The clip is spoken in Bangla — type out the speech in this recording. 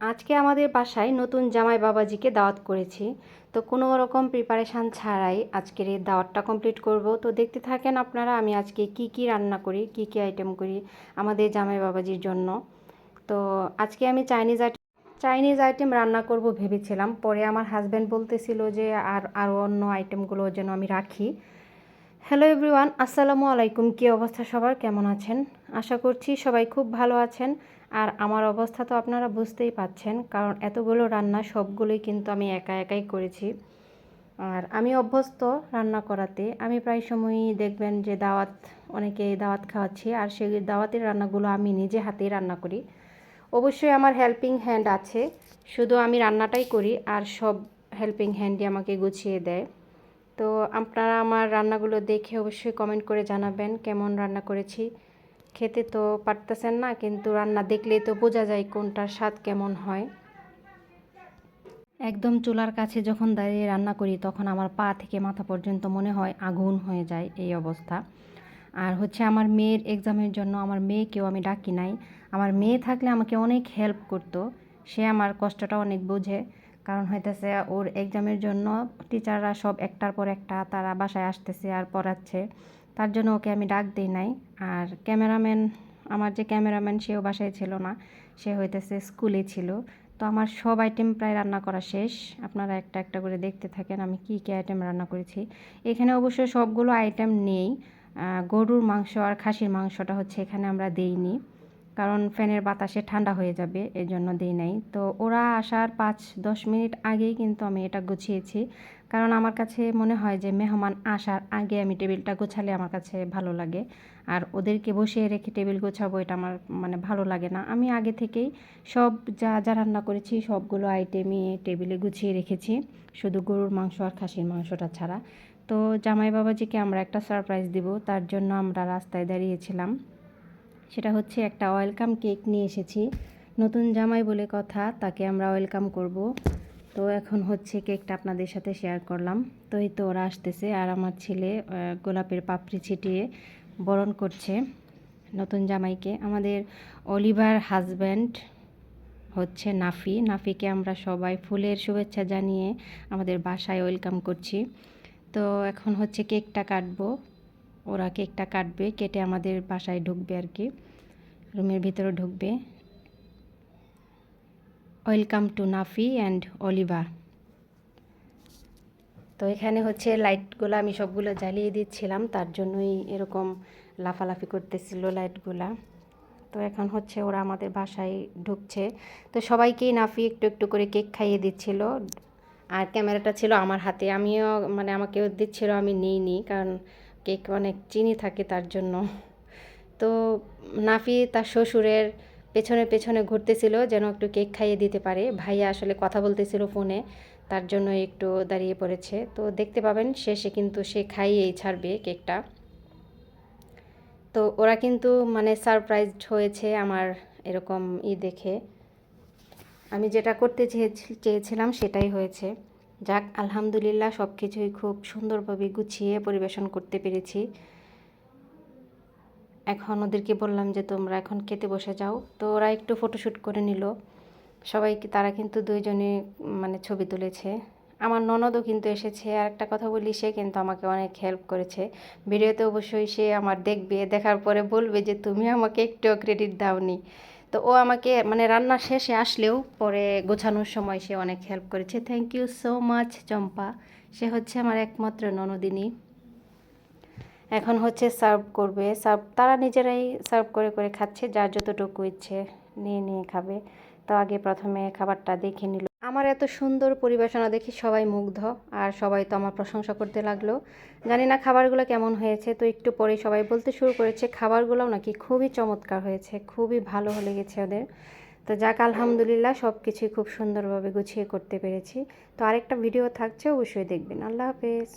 আজকে আমাদের বাসায় নতুন জামাই বাবাজিকে দাওয়াত করেছি। তো কোনো রকম প্রিপারেশান ছাড়াই আজকের এই দাওয়াতটা কমপ্লিট করব। তো দেখতে থাকেন আপনারা আমি আজকে কি কি রান্না করি, কি কি আইটেম করি আমাদের জামাই বাবাজির জন্য। তো আজকে আমি চাইনিজ আইটেম চাইনিজ আইটেম রান্না করব ভেবেছিলাম। পরে আমার হাজব্যান্ড বলতেছিল যে আর আরও অন্য আইটেমগুলো যেন আমি রাখি। হ্যালো এভরিওয়ান আসসালামু আলাইকুম। কী অবস্থা সবার? কেমন আছেন? আশা করছি সবাই খুব ভালো আছেন। আর আমার অবস্থা তো আপনারা বুঝতেই পাচ্ছেন, কারণ এতগুলো রান্না সবগুলোই কিন্তু আমি একা একাই করেছি। আর আমি অভ্যস্ত রান্না করাতে। আমি প্রায় সময়ই দেখবেন যে দাওয়াত, অনেকে দাওয়াত খাওয়াচ্ছি, আর সেই দাওয়াতের রান্নাগুলো আমি নিজে হাতেই রান্না করি। অবশ্যই আমার হেল্পিং হ্যান্ড আছে, শুধু আমি রান্নাটাই করি, আর সব হেল্পিং হ্যান্ডই আমাকে গুছিয়ে দেয়। তো আপনারা আমার রান্নাগুলো দেখে অবশ্যই কমেন্ট করে জানাবেন, কেমন রান্না করেছি। খেতে তো পারতেছেন না, কিন্তু রান্না দেখলেই তো বোঝা যায় কোনটার স্বাদ কেমন হয়। একদম চুলার কাছে যখন দাঁড়িয়ে রান্না করি, তখন আমার পা থেকে মাথা পর্যন্ত মনে হয় আগুন হয়ে যায় এই অবস্থা। আর হচ্ছে আমার মেয়ের এক্সামের জন্য আমার মেয়েকেও আমি ডাকি নাই। আমার মেয়ে থাকলে আমাকে অনেক হেল্প করতো, সে আমার কষ্টটা অনেক বোঝে। কারণ হইতেছে ওর এক্সামের জন্য টিচাররা সব একটার পর একটা তারা বাসায় আসতেছে আর পড়াচ্ছে। তার জন্য ওকে আমি ডাক দিই নাই। আর ক্যামেরাম্যান, আমার যে ক্যামেরাম্যান সেও বাসায় ছিল না, সে হইতেছে স্কুলে ছিল। তো আমার সব আইটেম প্রায় রান্না করা শেষ। আপনারা একটা একটা করে দেখতে থাকেন আমি কি কী আইটেম রান্না করেছি। এখানে অবশ্যই সবগুলো আইটেম নেই। গরুর মাংস আর খাসির মাংসটা হচ্ছে এখানে আমরা দেইনি। কারণ ফ্যানের বাতাসে ঠান্ডা হয়ে যাবে এই জন্য দিই নাই। তো ওরা আসার পাঁচ দশ মিনিট আগেই কিন্তু আমি এটা গুছিয়েছি। কারণ আমার কাছে মনে হয় যে মেহমান আসার আগে আমি টেবিলটা গোছালে আমার কাছে ভালো লাগে। আর ওদেরকে বসিয়ে রেখে টেবিল গোছাবো এটা আমার মানে ভালো লাগে না। আমি আগে থেকেই সব যা যা রান্না করেছি সবগুলো আইটেমই টেবিলে গুছিয়ে রেখেছি। শুধু গরুর মাংস আর খাসির মাংসটা ছাড়া। তো জামাই বাবাজিকে আমরা একটা সারপ্রাইজ দিব, তার জন্য আমরা রাস্তায় দাঁড়িয়েছিলাম। সেটা হচ্ছে একটা ওয়েলকাম কেক নিয়ে এসেছি। নতুন জামাই বলে কথা, তাকে আমরা ওয়েলকাম করব। তো এখন হচ্ছে কেকটা আপনাদের সাথে শেয়ার করলাম। তো এই তো ওরা আসতেছে আর আমার ছেলে গোলাপের পাপড়ি ছিটিয়ে বরণ করছে নতুন জামাইকে। আমাদের অলিভার হাজব্যান্ড হচ্ছে নাফি। নাফিকে আমরা সবাই ফুলের শুভেচ্ছা জানিয়ে আমাদের বাসায় ওয়েলকাম করছি। তো এখন হচ্ছে কেকটা কাটবো। ওরা কেকটা কাটবে, কেটে আমাদের বাসায় ঢুকবে আর কি। রুমের ভিতরে ঢুকবে। Welcome to Nafi and Oliva. তো এখানে হচ্ছে লাইটগুলো আমি সবগুলো জ্বালিয়ে দিচ্ছিলাম, তার জন্যই এরকম লাফালাফি করতেছিল লাইটগুলা। তো এখন হচ্ছে ওরা আমাদের বাসায় ঢুকছে। তো সবাইকেই নাফি একটু একটু করে কেক খাইয়ে দিচ্ছিল। আর ক্যামেরাটা ছিল আমার হাতে, আমিও মানে আমাকেও দিচ্ছিল, আমি নিই নিইনি, কারণ কেক অনেক চিনি থাকে তার জন্য। তো নাফি তার শ্বশুরের পেছনে পেছনে ঘুরতেছিল যেন একটু কেক খাইয়ে দিতে পারে। ভাইয়া আসলে কথা বলতেছিল ফোনে, তার জন্য একটু দাঁড়িয়ে পড়েছে। তো দেখতে পাবেন, শেষে কিন্তু সে খাইয়েই ছাড়বে কেকটা। তো ওরা কিন্তু মানে সারপ্রাইজড হয়েছে আমার এরকম ই দেখে। আমি যেটা করতে চেয়েছিলাম সেটাই হয়েছে। যাক, আলহামদুলিল্লাহ সব কিছুই খুব সুন্দরভাবে গুছিয়ে পরিবেশন করতে পেরেছি। এখন ওদেরকে বললাম যে, তোমরা এখন খেতে বসে যাও। তো ওরা একটু ফটোশ্যুট করে নিল। সবাইকে, তারা কিন্তু দুইজনে মানে ছবি তুলেছে। আমার ননদও কিন্তু এসেছে। আর একটা কথা বলি, সে কিন্তু আমাকে অনেক হেল্প করেছে। ভিডিওতে অবশ্যই সে আমার দেখবে, দেখার পরে বলবে যে, তুমি আমাকে একটু ক্রেডিট দাওনি। তো ও আমাকে মানে রান্না শেষে আসলেও পরে গোছানোর সময় সে অনেক হেল্প করেছে। Thank you so much Champa. সে হচ্ছে আমার একমাত্র ননদিনী। এখন হচ্ছে সার্ভ করবে। সার্ভ, তারা নিজেরাই সার্ভ করে করে খাচ্ছে, যার যতটুকু ইচ্ছে নিয়ে নিয়ে খাবে। তো আগে প্রথমে খাবারটা দেখে নিল। আমার এত সুন্দর পরিবেশনা দেখি সবাই মুগ্ধ, আর সবাই তো আমার প্রশংসা করতে লাগল। জানি না খাবারগুলো কেমন হয়েছে, তো একটু পরে সবাই বলতে শুরু করেছে, খাবারগুলোও নাকি খুবই চমৎকার হয়েছে, খুবই ভালো লেগেছে ওদের। তো যাক, আলহামদুলিল্লাহ সব কিছুই খুব সুন্দরভাবে গুছিয়ে করতে পেরেছি। তো আরেকটা ভিডিও থাকছে, অবশ্যই দেখবেন। আল্লাহ হাফেজ।